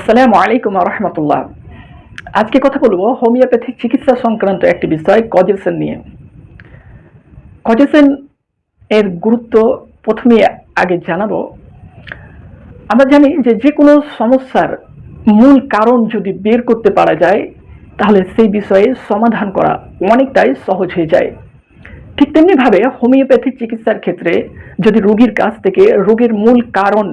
আসসালামু আলাইকুম রহমতুল্লাহ। আজকে কথা বলব হোমিওপ্যাথিক চিকিৎসা সংক্রান্ত একটি বিষয় কজেসেন নিয়ে। কজেসেন এর গুরুত্ব প্রথমে আগে জানাব। আমরা জানি যে যে কোনো সমস্যার মূল কারণ যদি বের করতে পারা যায়, তাহলে সেই বিষয়ে সমাধান করা অনেকটাই সহজ হয়ে যায়। ঠিক তেমনিভাবে হোমিওপ্যাথিক চিকিৎসার ক্ষেত্রে যদি রোগীর কাছ থেকে রোগের মূল কারণ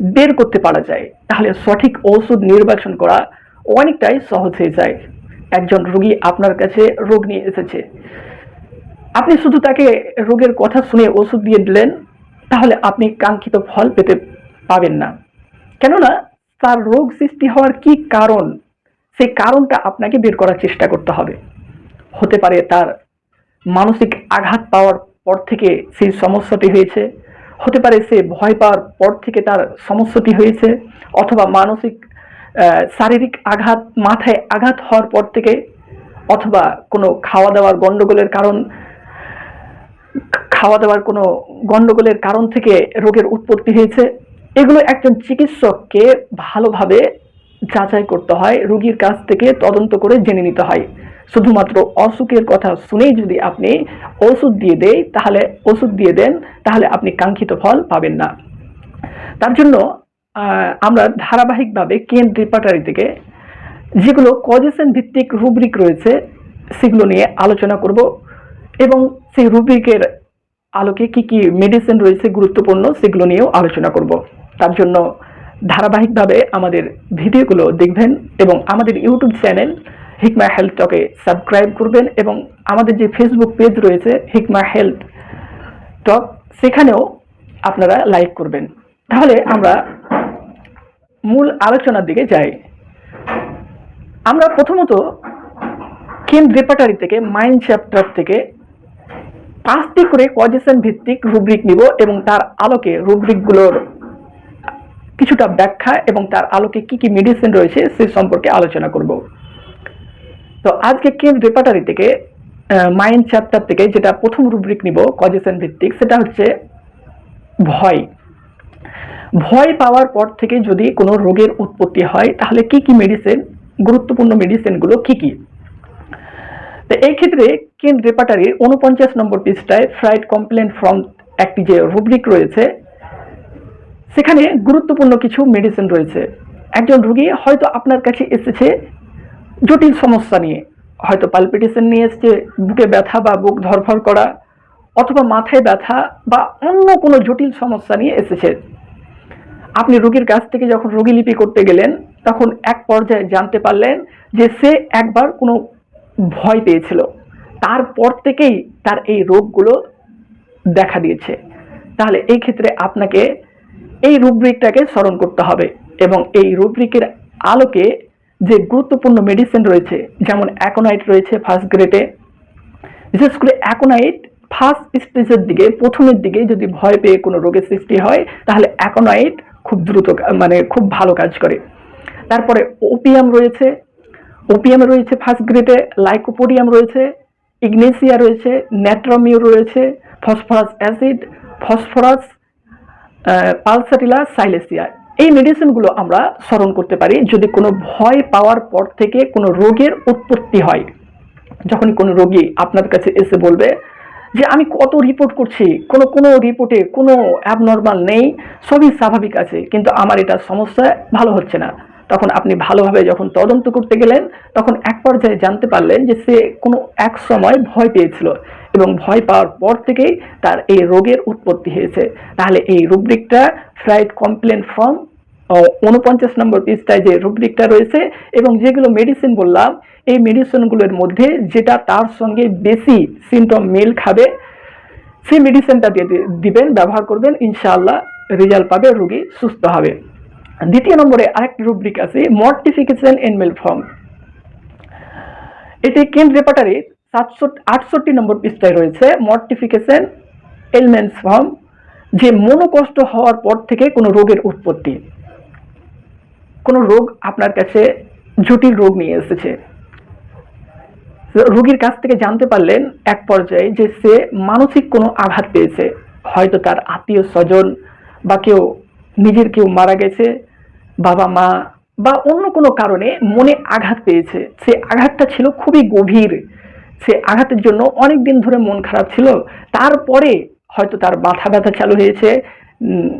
বের করতে পারা যায়, তাহলে সঠিক ওষুধ নির্বাচন করা অনেকটাই সহজ হয়ে যায়। একজন রোগী আপনার কাছে রোগ নিয়ে এসেছে। আপনি শুধু তাকে রোগের কথা শুনে ওষুধ দিয়ে দিলেন, তাহলে আপনি কাঙ্ক্ষিত ফল পেতে পাবেন না। কেননা, তার রোগ সৃষ্টি হওয়ার কি কারণ সেই কারণটা আপনাকে বের করার চেষ্টা করতে হবে। হতে পারে তার মানসিক আঘাত পাওয়ার পর থেকে সেই সমস্যাটি হয়েছে হতে পারে সে ভয় পাওয়ার পর থেকে তার সমস্যাটি হয়েছে অথবা মানসিক শারীরিক আঘাত, মাথায় আঘাত হওয়ার পর থেকে অথবা কোনো খাওয়া দাওয়ার গণ্ডগোলের কারণ, খাওয়া দাওয়ার কোনো গণ্ডগোলের কারণ থেকে রোগের উৎপত্তি হয়েছে। এগুলো একজন চিকিৎসককে ভালোভাবে যাচাই করতে হয়, রোগীর কাছ থেকে তদন্ত করে জেনে নিতে হয়। শুধুমাত্র অসুখের কথা শুনেই যদি আপনি ওষুধ দিয়ে দেয় তাহলে ওষুধ দিয়ে দেন, তাহলে আপনি কাঙ্ক্ষিত ফল পাবেন না। তার জন্য আমরা ধারাবাহিকভাবে কেন রিপার্টারি থেকে যেগুলো কজেশন ভিত্তিক রুব্রিক রয়েছে, সেগুলো নিয়ে আলোচনা করব এবং সেই রুব্রিকের আলোকে কি কি মেডিসিন রয়েছে গুরুত্বপূর্ণ, সেগুলো নিয়েও আলোচনা করব। তার জন্য ধারাবাহিকভাবে আমাদের ভিডিওগুলো দেখবেন এবং আমাদের ইউটিউব চ্যানেল হিকমা হেলথ টকে সাবস্ক্রাইব করবেন এবং আমাদের যে ফেসবুক পেজ রয়েছে হিকমা হেলথ টক সেখানেও আপনারা লাইক করবেন। তাহলে আমরা মূল আলোচনার দিকে যাই। আমরা প্রথমত কেন রেপার্টারি থেকে মাইন্ড চ্যাপ্টার থেকে পাঁচটি করে কজেশন ভিত্তিক রুব্রিক নিব এবং তার আলোকে রুব্রিকগুলোর কিছুটা ব্যাখ্যা এবং তার আলোকে কি কি মেডিসিন রয়েছে, সে সম্পর্কে আলোচনা করব। তো আজকে কেন রেপার্টারি থেকে মাইন্ড চ্যাপ্টার থেকে যেটা প্রথম রুব্রিক নিব কজেশন ভিত্তিক, সেটা হচ্ছে ভয়। ভয় পাওয়ার পর থেকে যদি কোনো রোগের উৎপত্তি হয়, তাহলে কি কি মেডিসিন গুরুত্বপূর্ণ মেডিসিনগুলো কি কি? তো এই ক্ষেত্রে কেন রেপার্টারির উনপঞ্চাশ নম্বর পৃষ্ঠায় ফ্রাইড কমপ্লেন ফ্রম একটি যে রুব্রিক রয়েছে, সেখানে গুরুত্বপূর্ণ কিছু মেডিসিন রয়েছে। একজন রোগী হয়তো আপনার কাছে এসেছে জটিল সমস্যা নিয়ে। হয়তো পালপিটেশন নিয়ে এসছে, বুকে ব্যথা বা বুক ধরফর করা, অথবা মাথায় ব্যথা বা অন্য কোনো জটিল সমস্যা নিয়ে এসেছে। আপনি রোগীর কাছ থেকে যখন রোগীলিপি করতে গেলেন, তখন এক পর্যায়ে জানতে পারলেন যে সে একবার কোনো ভয় পেয়েছিল। তারপর থেকেই তার এই রোগগুলো দেখা দিয়েছে। তাহলে এই ক্ষেত্রে আপনাকে এই রুব্রিকটাকে স্মরণ করতে হবে এবং এই রুব্রিকের আলোকে যে গুরুত্বপূর্ণ মেডিসিন রয়েছে, যেমন অ্যাকোনাইট রয়েছে ফার্স্ট গ্রেডে বিশেষ করে অ্যাকোনাইট ফার্স্ট স্টেজের দিকে, প্রথমের দিকে যদি ভয় পেয়ে কোনো রোগের সৃষ্টি হয়, তাহলে অ্যাকোনাইট খুব দ্রুত মানে খুব ভালো কাজ করে। তারপরে ওপিয়াম রয়েছে ওপিয়াম রয়েছে ফার্স্ট গ্রেডে লাইকোপোডিয়াম রয়েছে ইগনেসিয়া রয়েছে ন্যাট্রামিউ রয়েছে phosphorus acid phosphorus pulsatilla silicea এই মেডিসিনগুলো আমরা স্মরণ করতে পারি যদি কোনো ভয় পাওয়ার পর থেকে কোনো রোগের উৎপত্তি হয়। যখন কোনো রোগী আপনার কাছে এসে বলবে যে, আমি কত রিপোর্ট করছি, কোনো কোনো রিপোর্টে কোনো অ্যাবনর্মাল নেই, সবই স্বাভাবিক আছে, কিন্তু আমার এটা সমস্যা ভালো হচ্ছে না। তখন আপনি ভালোভাবে যখন তদন্ত করতে গেলেন, তখন এক পর্যায়ে জানতে পারলেন যে সে কোনো এক সময় ভয় পেয়েছিল এবং ভয় পাওয়ার পর থেকেই তার এই রোগের উৎপত্তি হয়েছে। তাহলে এই রুব্রিকটা ফ্রাইড কমপ্লেন ফ্রম উনপঞ্চাশ নম্বর পৃষ্ঠায় যে রুব্রিকটা রয়েছে এবং যেগুলো মেডিসিন বললাম, এই মেডিসিনগুলোর মধ্যে যেটা তার সঙ্গে বেশি সিমটম মেল খাবে, সেই মেডিসিনটা দিয়ে দিবেন, ব্যবহার করবেন, ইনশাআল্লাহ রেজাল্ট পাবে, রুগী সুস্থ হবে। দ্বিতীয় নম্বরে আরেকটি রুব্রিক আছে, মর্টিফিকেশন ইন মেল ফর্ম এটি কেন রেপার্টারি সাতষট্টি, আটষট্টি নম্বর পৃষ্ঠায় রয়েছে, মর্টিফিকেশন এলমেন্স ফর্ম যে মনোকষ্ট হওয়ার পর থেকে কোনো রোগের উৎপত্তি। কোনো রোগ আপনার কাছে জটিল রোগ নিয়ে এসেছে। রোগীর কাছ থেকে জানতে পারলেন এক পর্যায়ে যে সে মানসিক কোনো আঘাত পেয়েছে। হয়তো তার আত্মীয় স্বজন বা কেউ নিজের কেউ মারা গেছে, বাবা, মা বা অন্য কোনো কারণে মনে আঘাত পেয়েছে। সে আঘাতটা ছিল খুবই গভীর। সে আঘাতের জন্য অনেক দিন ধরে মন খারাপ ছিল। তারপরে হয়তো তার মাথা ব্যথা চালু হয়েছে,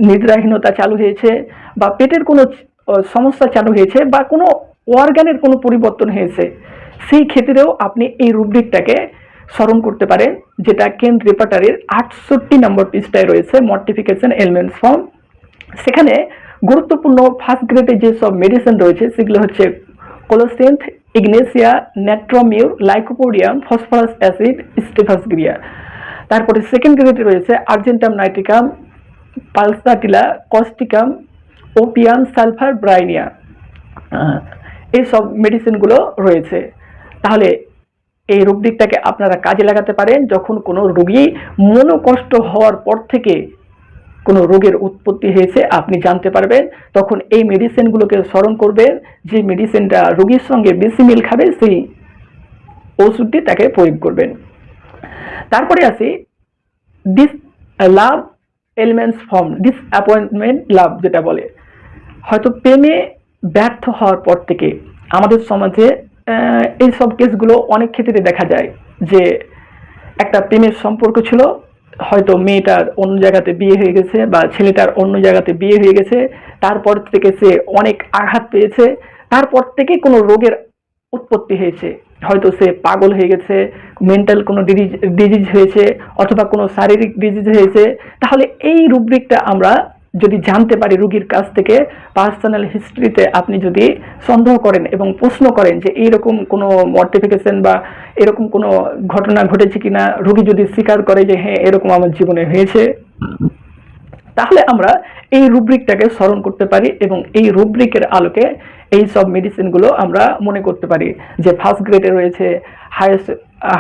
নিদ্রাহীনতা চালু হয়েছে বা পেটের কোনো সমস্যা চালু হয়েছে বা কোনো অর্গানের কোনো পরিবর্তন হয়েছে। সেই ক্ষেত্রেও আপনি এই রুব্রিকটাকে স্মরণ করতে পারেন, যেটা কেন রেপাটারির আটষট্টি নম্বর পিসটায় রয়েছে মর্টিফিকেশন এলিমেন্টস ফর্ম। সেখানে গুরুত্বপূর্ণ ফার্স্ট গ্রেডে যেসব মেডিসিন রয়েছে, সেগুলো হচ্ছে colocynth ignatia natrum mur lycopodium phosphorus acid staphysagria তারপরে সেকেন্ড গ্রেডে রয়েছে argentum nitricum pulsatilla causticum opium sulphur bryonia এইসব মেডিসিনগুলো রয়েছে। তাহলে এই রোগদিকটাকে আপনারা কাজে লাগাতে পারেন। যখন কোনো রোগী মনোকষ্ট হওয়ার পর থেকে কোনো রোগের উৎপত্তি হয়েছে, আপনি জানতে পারবেন। তখন এই মেডিসিনগুলোকে স্মরণ করবেন। যে মেডিসিনটা রোগীর সঙ্গে বেশি মিল খাবে, সেই ওষুধটি তাকে প্রয়োগ করবেন। তারপরে আসি dish love elements from disappointment love যেটা বলে। হয়তো প্রেমে ব্যর্থ হওয়ার পর থেকে আমাদের সমাজে এই সব কেসগুলো অনেক ক্ষেত্রে দেখা যায় যে একটা প্রেমের সম্পর্ক ছিল হয়তো মেয়েটার অন্য জায়গাতে বিয়ে হয়ে গেছে বা ছেলেটার অন্য জায়গাতে বিয়ে হয়ে গেছে, তারপর থেকে সে অনেক আঘাত পেয়েছে, তারপর থেকে কোনো রোগের উৎপত্তি হয়েছে। হয়তো সে পাগল হয়ে গেছে মেন্টাল কোনো ডিজিজ হয়েছে, অথবা কোনো শারীরিক ডিজিজ হয়েছে। তাহলে এই রুব্রিকটা আমরা যদি জানতে পারি রুগীর কাছ থেকে পার্সোনাল হিস্ট্রিতে আপনি যদি সন্দেহ করেন এবং প্রশ্ন করেন যে এইরকম কোনো মর্টিফিকেশন বা এরকম কোনো ঘটনা ঘটেছে কিনা, রুগী যদি স্বীকার করে যে হ্যাঁ এরকম আমার জীবনে হয়েছে, তাহলে আমরা এই রুব্রিকটাকে স্মরণ করতে পারি এবং এই রুব্রিকের আলোকে এই সব মেডিসিনগুলো আমরা মনে করতে পারি। যে ফার্স্ট গ্রেডে রয়েছে হায়াস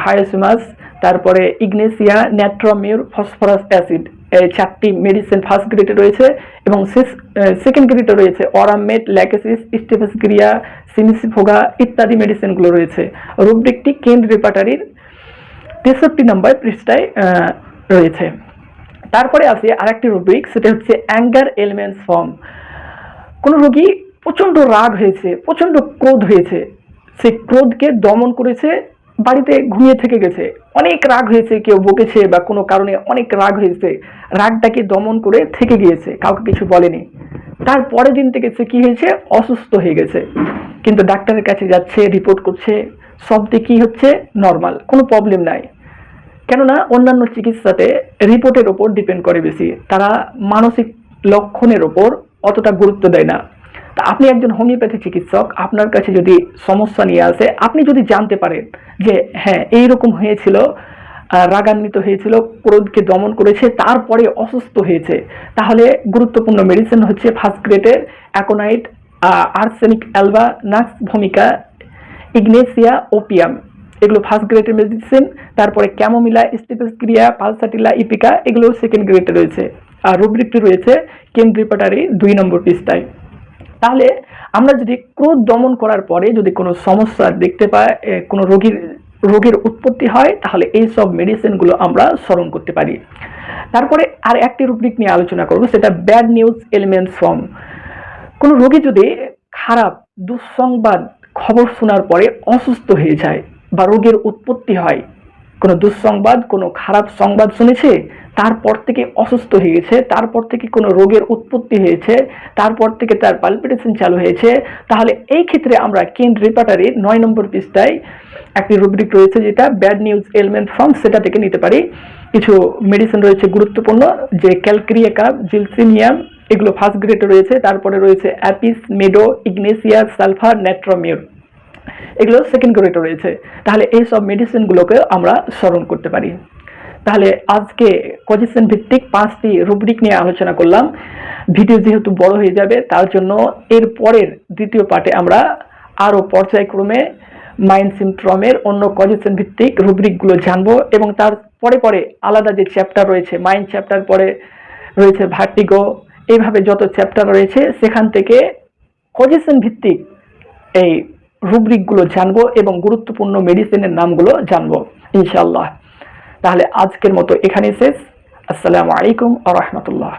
হায়াসিমাস, তারপরে ignatia, natrum mur, phosphorus acid. চারটি মেডিসিন ফার্স্ট গ্রেডে রয়েছে এবং সেকেন্ড গ্রেডে রয়েছে। অরামেট ল্যাকেসিস স্টেফাসগ্রিয়া সিমিসিফোগা ইত্যাদি মেডিসিনগুলো রয়েছে। রুব্রিকটি কেন্দ্র রেপাটারির তেষট্টি নম্বর পৃষ্ঠায় রয়েছে। তারপরে আছে আরেকটি রুব্রিক সেটা হচ্ছে অ্যাঙ্গার এলিমেন্টস ফর্ম কোনো রোগী প্রচণ্ড রাগ হয়েছে, প্রচণ্ড ক্রোধ হয়েছে, সেই ক্রোধকে দমন করেছে বাড়িতে ঘুমিয়ে থেকে গেছে। অনেক রাগ হয়েছে, কেউ বকেছে বা কোনো কারণে অনেক রাগ হয়েছে। রাগটাকে দমন করে থেকে গিয়েছে, কাউকে কিছু বলেনি। তার পরের দিন থেকে সে কী হয়েছে? অসুস্থ হয়ে গেছে। কিন্তু ডাক্তারের কাছে যাচ্ছে রিপোর্ট করছে, সব দিকই হচ্ছে নর্মাল কোনো প্রবলেম নাই। কেননা অন্যান্য চিকিৎসাতে রিপোর্টের ওপর ডিপেন্ড করে বেশি। তারা মানসিক লক্ষণের ওপর অতটা গুরুত্ব দেয় না। তা আপনি একজন হোমিওপ্যাথি চিকিৎসক, আপনার কাছে যদি সমস্যা নিয়ে আসে, আপনি যদি জানতে পারেন যে হ্যাঁ এইরকম হয়েছিল রাগান্বিত হয়েছিল, ক্রোধকে দমন করেছে, তারপরে অসুস্থ হয়েছে, তাহলে গুরুত্বপূর্ণ মেডিসিন হচ্ছে ফার্স্ট গ্রেডের aconite arsenic alba nux vomica ignatia opium এগুলো ফার্স্ট গ্রেডের মেডিসিন তারপরে ক্যামোমিলা স্টিপেসক্রিয়া পালসাটিলা ইপিকা এগুলো সেকেন্ড গ্রেডে রয়েছে। আর রুব্রিকটি রয়েছে কেন্দ্রিপাটারি দুই নম্বর পৃষ্ঠায়। তাহলে আমরা যদি ক্রোধ দমন করার পরে যদি কোনো সমস্যা দেখতে পাই কোনো রোগীর, রোগের উৎপত্তি হয়, তাহলে এই সব মেডিসিনগুলো আমরা স্মরণ করতে পারি। তারপরে আর একটি রুব্রিক নিয়ে আলোচনা করব, সেটা ব্যাড নিউজ এলিমেন্টস ফর্ম কোনো রোগী যদি খারাপ, দুঃসংবাদ খবর শোনার পরে অসুস্থ হয়ে যায় বা রোগের উৎপত্তি হয় কোনো দুঃসংবাদ, কোনো খারাপ সংবাদ শুনেছে, তারপর থেকে অসুস্থ হয়ে গেছে, তারপর থেকে কোনো রোগের উৎপত্তি হয়েছে, তারপর থেকে তার পালপিটেশন চালু হয়েছে, তাহলে এই ক্ষেত্রে আমরা কেন রেপাটারির নয় নম্বর পৃষ্ঠায় একটি রুব্রিক রয়েছে যেটা ব্যাড নিউজ এলিমেন্ট ফর্ম সেটা থেকে নিতে পারি। কিছু মেডিসিন রয়েছে গুরুত্বপূর্ণ, যে ক্যালক্রিয়েকা জিলসিনিয়াম এগুলো ফার্স্ট গ্রেডে রয়েছে, তারপরে রয়েছে apis meadow ignatia sulphur natrum mur এগুলো সেকেন্ড গ্রেডে রয়েছে। তাহলে এই সব মেডিসিনগুলোকে আমরা স্মরণ করতে পারি। তাহলে আজকে কজিশন ভিত্তিক পাঁচটি রুব্রিক নিয়ে আলোচনা করলাম। ভিডিও যেহেতু বড় হয়ে যাবে, তার জন্য এর পরের দ্বিতীয় পার্টে আমরা আরও পর্যায়ক্রমে মাইন্ড সিমট্রমের অন্য কজিশন ভিত্তিক রুব্রিকগুলো জানব এবং তার পরে পরে আলাদা যে চ্যাপ্টার রয়েছে মাইন্ড চ্যাপ্টার পরে রয়েছে ভার্টিগো এইভাবে যত চ্যাপ্টার রয়েছে, সেখান থেকে কজিশন ভিত্তিক এই রুব্রিকগুলো জানব এবং গুরুত্বপূর্ণ মেডিসিনের নামগুলো জানব ইনশাল্লাহ তাহলে আজকের মতো এখানেই শেষ। আসসালামু আলাইকুম আ রহমতুল্লাহ।